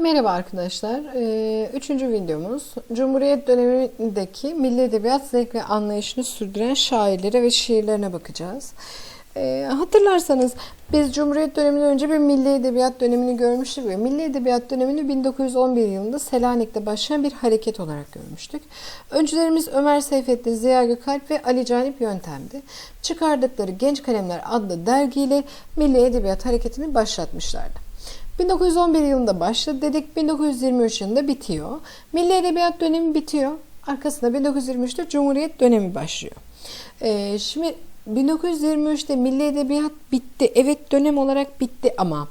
Merhaba arkadaşlar. Ee, Üçüncü videomuz Cumhuriyet dönemindeki milli edebiyat zevk ve anlayışını sürdüren şairlere ve şiirlerine bakacağız. Ee, hatırlarsanız biz Cumhuriyet döneminden önce bir milli edebiyat dönemini görmüştük ve milli edebiyat dönemini 1911 yılında Selanik'te başlayan bir hareket olarak görmüştük. Öncülerimiz Ömer Seyfettin, Ziya Gökalp ve Ali Canip Yöntem'di. Çıkardıkları Genç Kalemler adlı dergiyle milli edebiyat hareketini başlatmışlardı. 1911 yılında başladı dedik. 1923 yılında bitiyor. Milli Edebiyat dönemi bitiyor. Arkasında 1923'te Cumhuriyet dönemi başlıyor. Ee, şimdi 1923'te Milli Edebiyat bitti. Evet dönem olarak bitti ama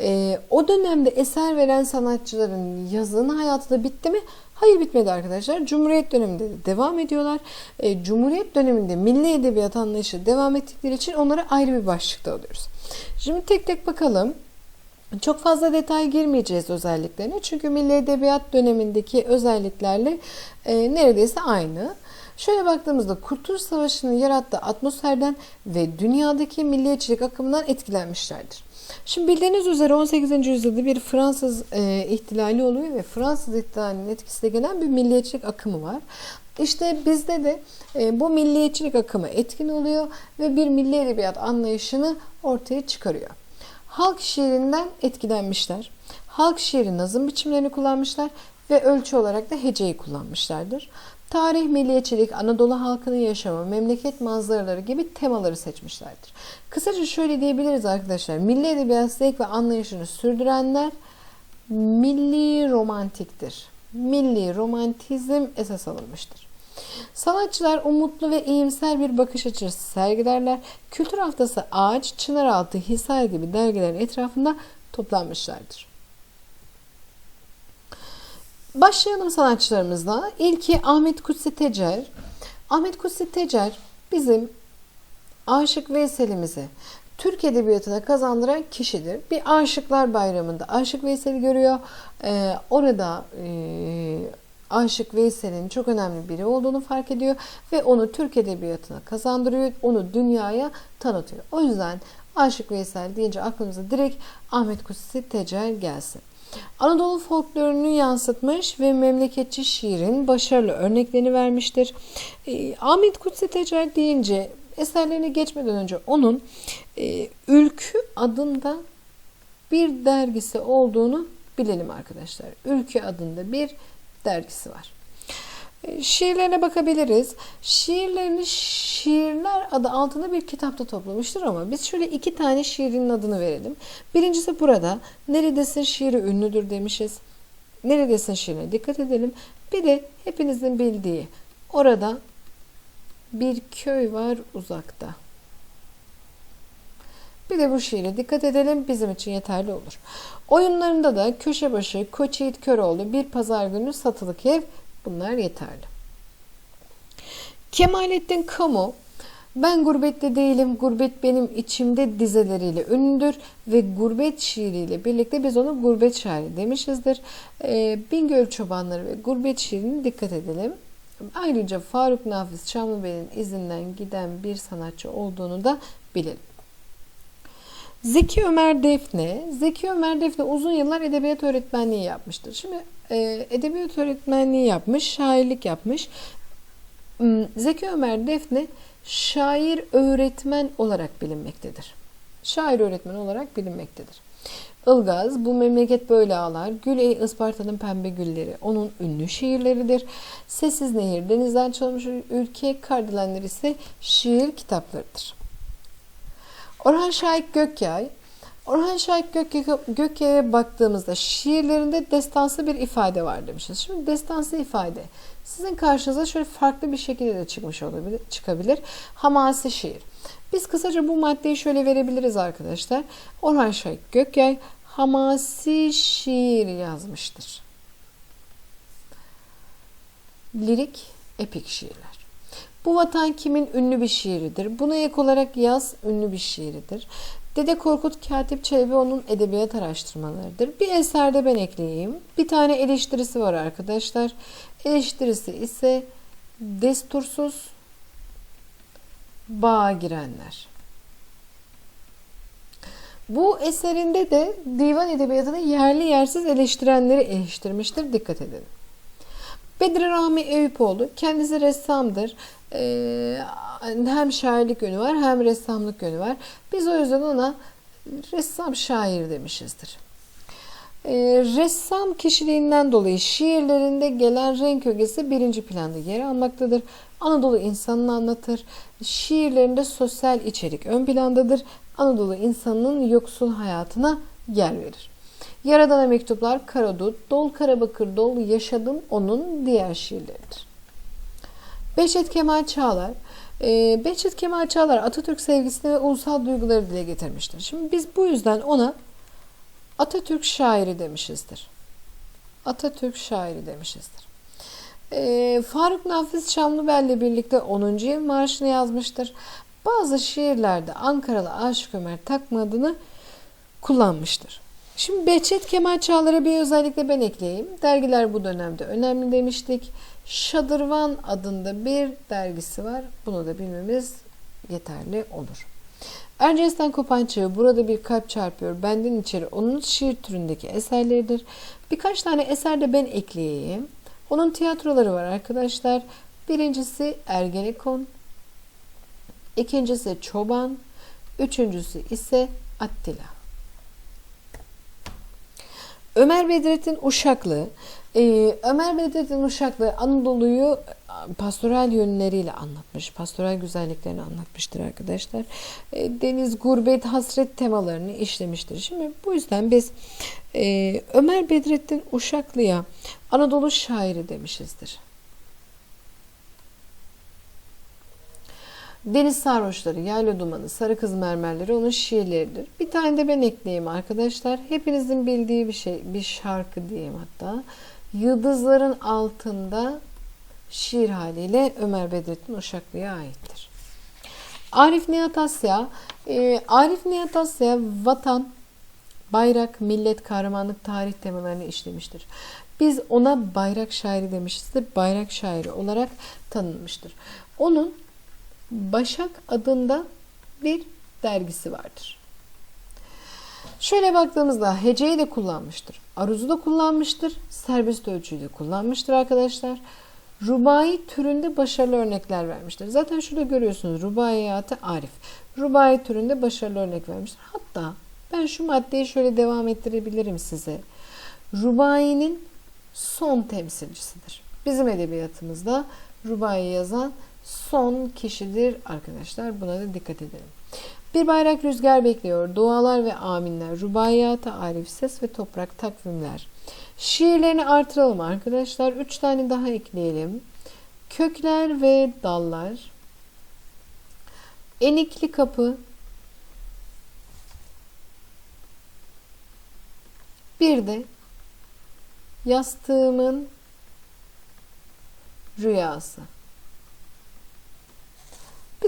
e, o dönemde eser veren sanatçıların yazın hayatı da bitti mi? Hayır bitmedi arkadaşlar. Cumhuriyet döneminde de devam ediyorlar. E, Cumhuriyet döneminde milli edebiyat anlayışı devam ettikleri için onları ayrı bir başlıkta alıyoruz. Şimdi tek tek bakalım. Çok fazla detay girmeyeceğiz özelliklerine. Çünkü Milli Edebiyat dönemindeki özelliklerle e, neredeyse aynı. Şöyle baktığımızda Kurtuluş Savaşı'nın yarattığı atmosferden ve dünyadaki milliyetçilik akımından etkilenmişlerdir. Şimdi bildiğiniz üzere 18. yüzyılda bir Fransız e, ihtilali oluyor ve Fransız ihtilalinin etkisiyle gelen bir milliyetçilik akımı var. İşte bizde de e, bu milliyetçilik akımı etkin oluyor ve bir milli edebiyat anlayışını ortaya çıkarıyor. Halk şiirinden etkilenmişler. Halk şiiri nazım biçimlerini kullanmışlar ve ölçü olarak da heceyi kullanmışlardır. Tarih, milliyetçilik, Anadolu halkının yaşamı, memleket manzaraları gibi temaları seçmişlerdir. Kısaca şöyle diyebiliriz arkadaşlar. Milli edebiyat zevk ve anlayışını sürdürenler milli romantiktir. Milli romantizm esas alınmıştır. Sanatçılar umutlu ve iyimser bir bakış açısı sergilerler. Kültür Haftası Ağaç, Çınaraltı, Hisar gibi dergilerin etrafında toplanmışlardır. Başlayalım sanatçılarımızla. İlki Ahmet Kutsi Tecer. Ahmet Kutsi Tecer bizim Aşık Veysel'imizi Türk Edebiyatı'na kazandıran kişidir. Bir Aşıklar Bayramı'nda Aşık Veysel'i görüyor. Ee, orada e, Aşık Veysel'in çok önemli biri olduğunu fark ediyor ve onu Türk Edebiyatı'na kazandırıyor, onu dünyaya tanıtıyor. O yüzden Aşık Veysel deyince aklımıza direkt Ahmet Kutsi Tecer gelsin. Anadolu folklorunu yansıtmış ve memleketçi şiirin başarılı örneklerini vermiştir. E, Ahmet Kutsi Tecer deyince eserlerine geçmeden önce onun e, Ülkü adında bir dergisi olduğunu bilelim arkadaşlar. Ülkü adında bir dergisi var. E, şiirlerine bakabiliriz. Şiirlerini Şiirler adı altında bir kitapta toplamıştır ama biz şöyle iki tane şiirin adını verelim. Birincisi burada Neredesin şiiri ünlüdür demişiz. Neredesin şiirine dikkat edelim. Bir de hepinizin bildiği orada bir köy var uzakta. Bir de bu şiire dikkat edelim bizim için yeterli olur. Oyunlarında da köşe başı, Koçyiğit Köroğlu, bir pazar günü satılık ev bunlar yeterli. Kemalettin Kamu ben gurbette değilim, gurbet benim içimde dizeleriyle ünlüdür ve gurbet şiiriyle birlikte biz onu gurbet şairi demişizdir. E, Bingöl Çobanları ve gurbet şiirine dikkat edelim. Ayrıca Faruk Nafiz Çamlıbey'in izinden giden bir sanatçı olduğunu da bilelim. Zeki Ömer Defne, Zeki Ömer Defne uzun yıllar edebiyat öğretmenliği yapmıştır. Şimdi e, edebiyat öğretmenliği yapmış, şairlik yapmış. Hmm, Zeki Ömer Defne şair öğretmen olarak bilinmektedir. Şair öğretmen olarak bilinmektedir. Ilgaz, bu memleket böyle ağlar, Gül ey Isparta'nın pembe gülleri onun ünlü şiirleridir. Sessiz Nehir, Denizden Çalmış Ülke, Kardelenler ise şiir kitaplarıdır. Orhan Şahik Gökyay, Orhan Şahik Gökyay'a baktığımızda şiirlerinde destansı bir ifade var demişiz. Şimdi destansı ifade sizin karşınıza şöyle farklı bir şekilde de çıkmış olabilir, çıkabilir. Hamasi şiir. Biz kısaca bu maddeyi şöyle verebiliriz arkadaşlar. Orhan Şahik Gökyay hamasi şiir yazmıştır. Lirik, epik şiirler. Bu vatan kimin ünlü bir şiiridir. Buna ek olarak yaz ünlü bir şiiridir. Dede Korkut Katip Çelebi onun edebiyat araştırmalarıdır. Bir eserde ben ekleyeyim. Bir tane eleştirisi var arkadaşlar. Eleştirisi ise destursuz bağa girenler. Bu eserinde de divan edebiyatını yerli yersiz eleştirenleri eleştirmiştir. Dikkat edin. Bedri Rahmi Eyüpoğlu kendisi ressamdır. Ee, hem şairlik yönü var hem ressamlık yönü var. Biz o yüzden ona ressam şair demişizdir. Ee, ressam kişiliğinden dolayı şiirlerinde gelen renk ögesi birinci planda yer almaktadır. Anadolu insanını anlatır. Şiirlerinde sosyal içerik ön plandadır. Anadolu insanının yoksul hayatına yer verir. Yaradan'a mektuplar Karadut, Dol Karabakır Dol Yaşadım onun diğer şiirleridir. Behçet Kemal Çağlar e, Behçet Kemal Çağlar Atatürk sevgisini ve ulusal duyguları dile getirmiştir. Şimdi biz bu yüzden ona Atatürk şairi demişizdir. Atatürk şairi demişizdir. E, Faruk Nafiz Şamlıbel'le birlikte 10. yıl marşını yazmıştır. Bazı şiirlerde Ankaralı Aşık Ömer Takma adını kullanmıştır. Şimdi Behçet Kemal Çağlar'a bir özellikle ben ekleyeyim. Dergiler bu dönemde önemli demiştik. Şadırvan adında bir dergisi var. Bunu da bilmemiz yeterli olur. Erciyes'ten kopan çığ burada bir kalp çarpıyor. Benden içeri onun şiir türündeki eserleridir. Birkaç tane eser de ben ekleyeyim. Onun tiyatroları var arkadaşlar. Birincisi Ergenekon. ikincisi Çoban. Üçüncüsü ise Attila. Ömer Bedrettin Uşaklı ee, Ömer Bedrettin Uşaklı Anadolu'yu pastoral yönleriyle anlatmış. Pastoral güzelliklerini anlatmıştır arkadaşlar. Ee, deniz, gurbet, hasret temalarını işlemiştir. Şimdi bu yüzden biz e, Ömer Bedrettin Uşaklı'ya Anadolu şairi demişizdir. Deniz sarhoşları, yayla dumanı, sarı kız mermerleri onun şiirleridir. Bir tane de ben ekleyeyim arkadaşlar. Hepinizin bildiği bir şey, bir şarkı diyeyim hatta. Yıldızların altında şiir haliyle Ömer Bedrettin Uşaklı'ya aittir. Arif Nihat Asya, e, Arif Nihat Asya vatan, bayrak, millet, kahramanlık, tarih temalarını işlemiştir. Biz ona bayrak şairi demişizdir. Bayrak şairi olarak tanınmıştır. Onun Başak adında bir dergisi vardır. Şöyle baktığımızda heceyi de kullanmıştır. Aruzu da kullanmıştır. Serbest ölçüyü de kullanmıştır arkadaşlar. Rubai türünde başarılı örnekler vermiştir. Zaten şurada görüyorsunuz Rubaiyatı Arif. Rubai türünde başarılı örnek vermiştir. Hatta ben şu maddeyi şöyle devam ettirebilirim size. Rubai'nin son temsilcisidir. Bizim edebiyatımızda Rubai yazan son kişidir arkadaşlar. Buna da dikkat edelim. Bir bayrak rüzgar bekliyor. Dualar ve aminler. Rubaiyat-ı Arif ses ve toprak takvimler. Şiirlerini artıralım arkadaşlar. Üç tane daha ekleyelim. Kökler ve dallar. Enikli kapı. Bir de yastığımın rüyası.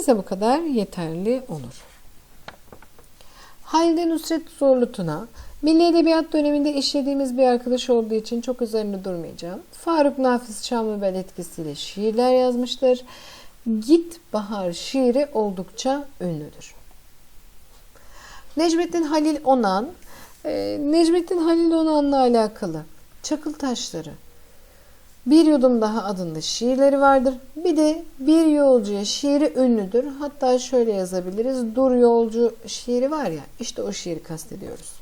Bize bu kadar yeterli olur. Halide Nusret Zorlutun'a Milli Edebiyat döneminde işlediğimiz bir arkadaş olduğu için çok üzerinde durmayacağım. Faruk Nafiz Şamlıbel etkisiyle şiirler yazmıştır. Git Bahar şiiri oldukça ünlüdür. Necmettin Halil Onan e, Necmettin Halil Onan'la alakalı Çakıl Taşları bir Yudum Daha adında şiirleri vardır. Bir de Bir Yolcuya şiiri ünlüdür. Hatta şöyle yazabiliriz. Dur Yolcu şiiri var ya işte o şiiri kastediyoruz.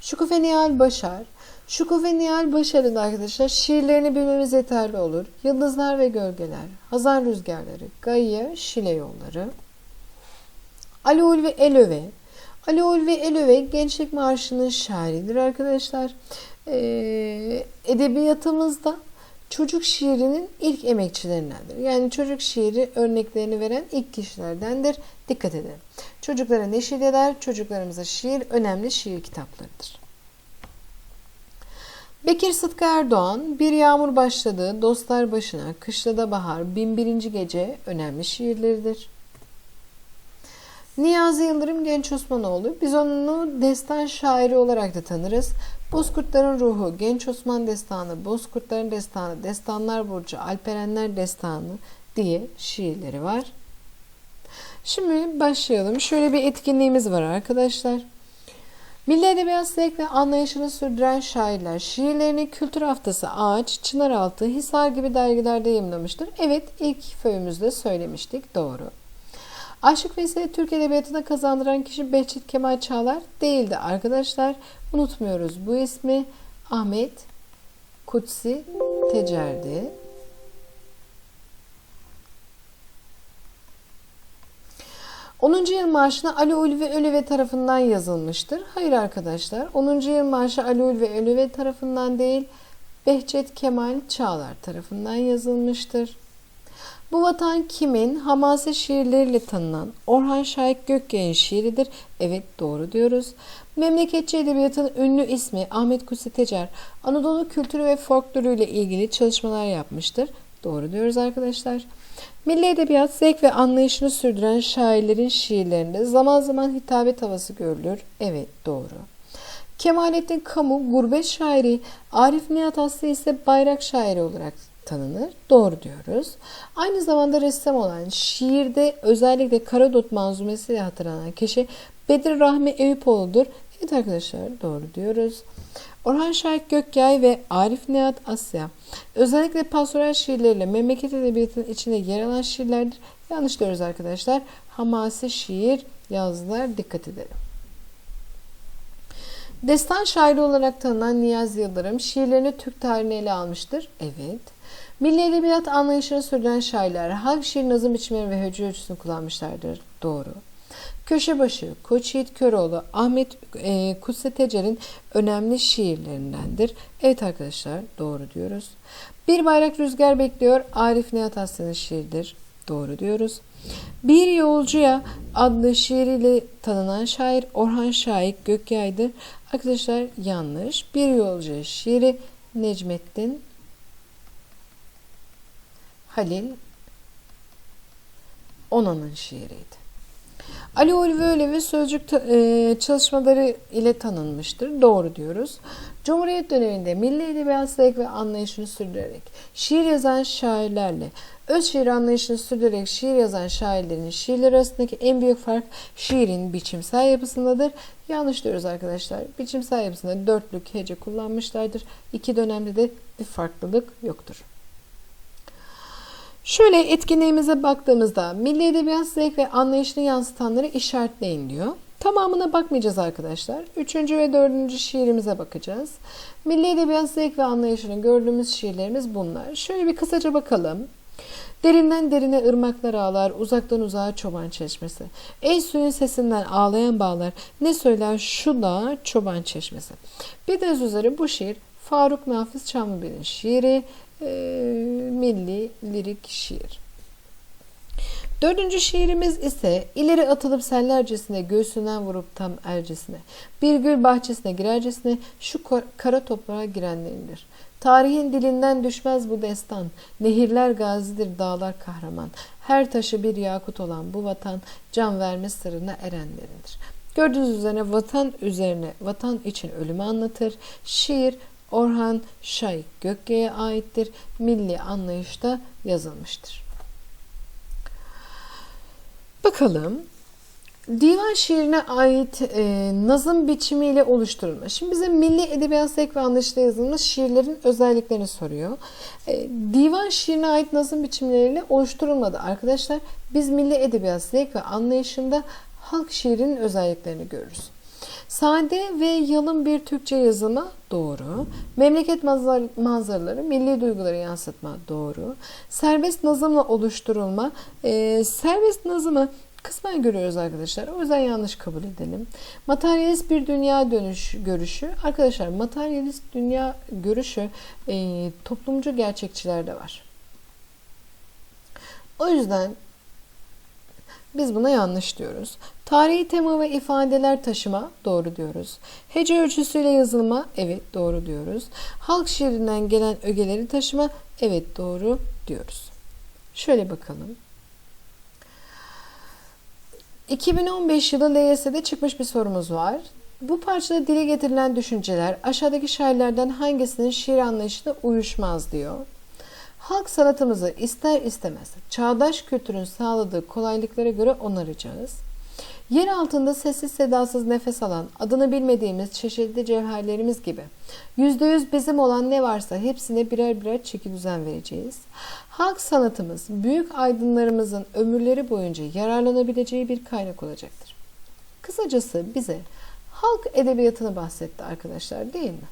Şükufe Nihal Başar. Şükufe Nihal Başar'ın arkadaşlar şiirlerini bilmemiz yeterli olur. Yıldızlar ve Gölgeler, Hazan Rüzgarları, Gayya, Şile Yolları. Ali Ulvi Elöve. Ali Ulvi Elöve Gençlik Marşı'nın şairidir arkadaşlar edebiyatımızda çocuk şiirinin ilk emekçilerindendir. Yani çocuk şiiri örneklerini veren ilk kişilerdendir. Dikkat edin. Çocuklara neşir eder, çocuklarımıza şiir önemli şiir kitaplarıdır. Bekir Sıtkı Erdoğan, Bir Yağmur Başladı, Dostlar Başına, Kışlada Bahar, Binbirinci Gece önemli şiirleridir. Niyazi Yıldırım Genç Osmanoğlu. Biz onu destan şairi olarak da tanırız. Bozkurtların Ruhu, Genç Osman Destanı, Bozkurtların Destanı, Destanlar Burcu, Alperenler Destanı diye şiirleri var. Şimdi başlayalım. Şöyle bir etkinliğimiz var arkadaşlar. Milli edebiyat zevk ve anlayışını sürdüren şairler şiirlerini Kültür Haftası Ağaç, Çınaraltı, Hisar gibi dergilerde yayımlamıştır. Evet ilk föyümüzde söylemiştik doğru. Aşık Veysel Türk Edebiyatı'na kazandıran kişi Behçet Kemal Çağlar değildi arkadaşlar. Unutmuyoruz bu ismi Ahmet Kutsi Tecer'di. Onuncu yıl marşına Ali Ulvi Ölüve tarafından yazılmıştır. Hayır arkadaşlar. 10. yıl marşı Ali Ulvi Ölüve tarafından değil, Behçet Kemal Çağlar tarafından yazılmıştır. Bu vatan kimin? Hamase şiirleriyle tanınan Orhan Şahik Gökyay'ın şiiridir. Evet doğru diyoruz. Memleketçi edebiyatın ünlü ismi Ahmet Kutsi Tecer Anadolu kültürü ve folkloruyla ilgili çalışmalar yapmıştır. Doğru diyoruz arkadaşlar. Milli edebiyat zevk ve anlayışını sürdüren şairlerin şiirlerinde zaman zaman hitabet havası görülür. Evet doğru. Kemalettin Kamu gurbet şairi, Arif Nihat Aslı ise bayrak şairi olarak tanınır. Doğru diyoruz. Aynı zamanda ressam olan şiirde özellikle Karadut manzumesiyle hatırlanan kişi Bedir Rahmi Eyüpoğlu'dur. Evet arkadaşlar doğru diyoruz. Orhan Şahik Gökyay ve Arif Nihat Asya özellikle pastoral şiirleriyle memleket edebiyatının içinde yer alan şiirlerdir. Yanlış diyoruz arkadaşlar. Hamasi şiir yazdılar. Dikkat edelim. Destan şairi olarak tanınan Niyazi Yıldırım şiirlerini Türk tarihine ele almıştır. Evet. Milli edebiyat anlayışını sürdüren şairler halk şiir nazım biçimleri ve hece ölçüsünü kullanmışlardır. Doğru. Köşebaşı, Koç Yiğit Köroğlu, Ahmet e, Kutsi Tecer'in önemli şiirlerindendir. Evet arkadaşlar doğru diyoruz. Bir bayrak rüzgar bekliyor Arif Nihat Aslan'ın şiiridir. Doğru diyoruz. Bir Yolcuya adlı şiiriyle tanınan şair Orhan Şahik Gökyay'dır. Arkadaşlar yanlış. Bir Yolcuya şiiri Necmettin Halil Onan'ın şiiriydi. Ali Ulvi Ölevi sözcük e, çalışmaları ile tanınmıştır. Doğru diyoruz. Cumhuriyet döneminde milli edebiyat zevk ve anlayışını sürdürerek şiir yazan şairlerle öz şiir anlayışını sürdürerek şiir yazan şairlerin şiirler arasındaki en büyük fark şiirin biçimsel yapısındadır. Yanlış diyoruz arkadaşlar. Biçimsel yapısında dörtlük hece kullanmışlardır. İki dönemde de bir farklılık yoktur. Şöyle etkinliğimize baktığımızda milli edebiyat zevk ve anlayışını yansıtanları işaretleyin diyor. Tamamına bakmayacağız arkadaşlar. Üçüncü ve dördüncü şiirimize bakacağız. Milli edebiyat zevk ve anlayışını gördüğümüz şiirlerimiz bunlar. Şöyle bir kısaca bakalım. Derinden derine ırmaklar ağlar, uzaktan uzağa çoban çeşmesi. Ey suyun sesinden ağlayan bağlar, ne söyler şu da çoban çeşmesi. Bildiğiniz üzere bu şiir Faruk Nafiz Çamlıbel'in şiiri e, milli lirik şiir. Dördüncü şiirimiz ise ileri atılıp sellercesine göğsünden vurup tam ercesine bir gül bahçesine girercesine şu kara toprağa girenlerindir. Tarihin dilinden düşmez bu destan. Nehirler gazidir, dağlar kahraman. Her taşı bir yakut olan bu vatan can verme sırrına erenlerindir. Gördüğünüz üzere vatan üzerine, vatan için ölümü anlatır. Şiir Orhan Şahik Gökye'ye aittir. Milli anlayışta yazılmıştır. Bakalım divan şiirine ait e, nazım biçimiyle oluşturulma. Şimdi bize milli edebiyat zevk ve anlayışla yazılmış şiirlerin özelliklerini soruyor. E, divan şiirine ait nazım biçimleriyle oluşturulmadı arkadaşlar. Biz milli edebiyat zevk ve anlayışında halk şiirinin özelliklerini görürüz. Sade ve yalın bir Türkçe yazımı doğru. Memleket manzaraları, milli duyguları yansıtma doğru. Serbest nazımla oluşturulma. E, serbest nazımı kısmen görüyoruz arkadaşlar. O yüzden yanlış kabul edelim. Materyalist bir dünya dönüş görüşü. Arkadaşlar materyalist dünya görüşü e, toplumcu gerçekçilerde var. O yüzden biz buna yanlış diyoruz. Tarihi tema ve ifadeler taşıma doğru diyoruz. Hece ölçüsüyle yazılma evet doğru diyoruz. Halk şiirinden gelen ögeleri taşıma evet doğru diyoruz. Şöyle bakalım. 2015 yılı LYS'de çıkmış bir sorumuz var. Bu parçada dile getirilen düşünceler aşağıdaki şairlerden hangisinin şiir anlayışına uyuşmaz diyor. Halk sanatımızı ister istemez çağdaş kültürün sağladığı kolaylıklara göre onaracağız. Yer altında sessiz sedasız nefes alan, adını bilmediğimiz çeşitli cevherlerimiz gibi. %100 bizim olan ne varsa hepsine birer birer çeki düzen vereceğiz. Halk sanatımız büyük aydınlarımızın ömürleri boyunca yararlanabileceği bir kaynak olacaktır. Kısacası bize halk edebiyatını bahsetti arkadaşlar değil mi?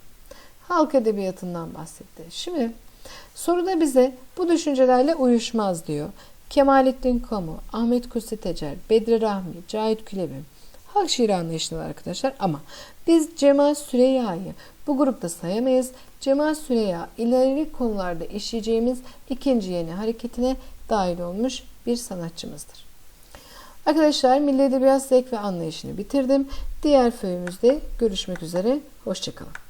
Halk edebiyatından bahsetti. Şimdi soruda bize bu düşüncelerle uyuşmaz diyor. Kemalettin Kamu, Ahmet Kutsi Tecer, Bedri Rahmi, Cahit Külebi. Halk şiiri anlayışlı var arkadaşlar ama biz Cemal Süreyya'yı bu grupta sayamayız. Cemal Süreyya ileri konularda işleyeceğimiz ikinci yeni hareketine dahil olmuş bir sanatçımızdır. Arkadaşlar Milli Edebiyat Zevk ve Anlayışını bitirdim. Diğer föyümüzde görüşmek üzere. Hoşçakalın.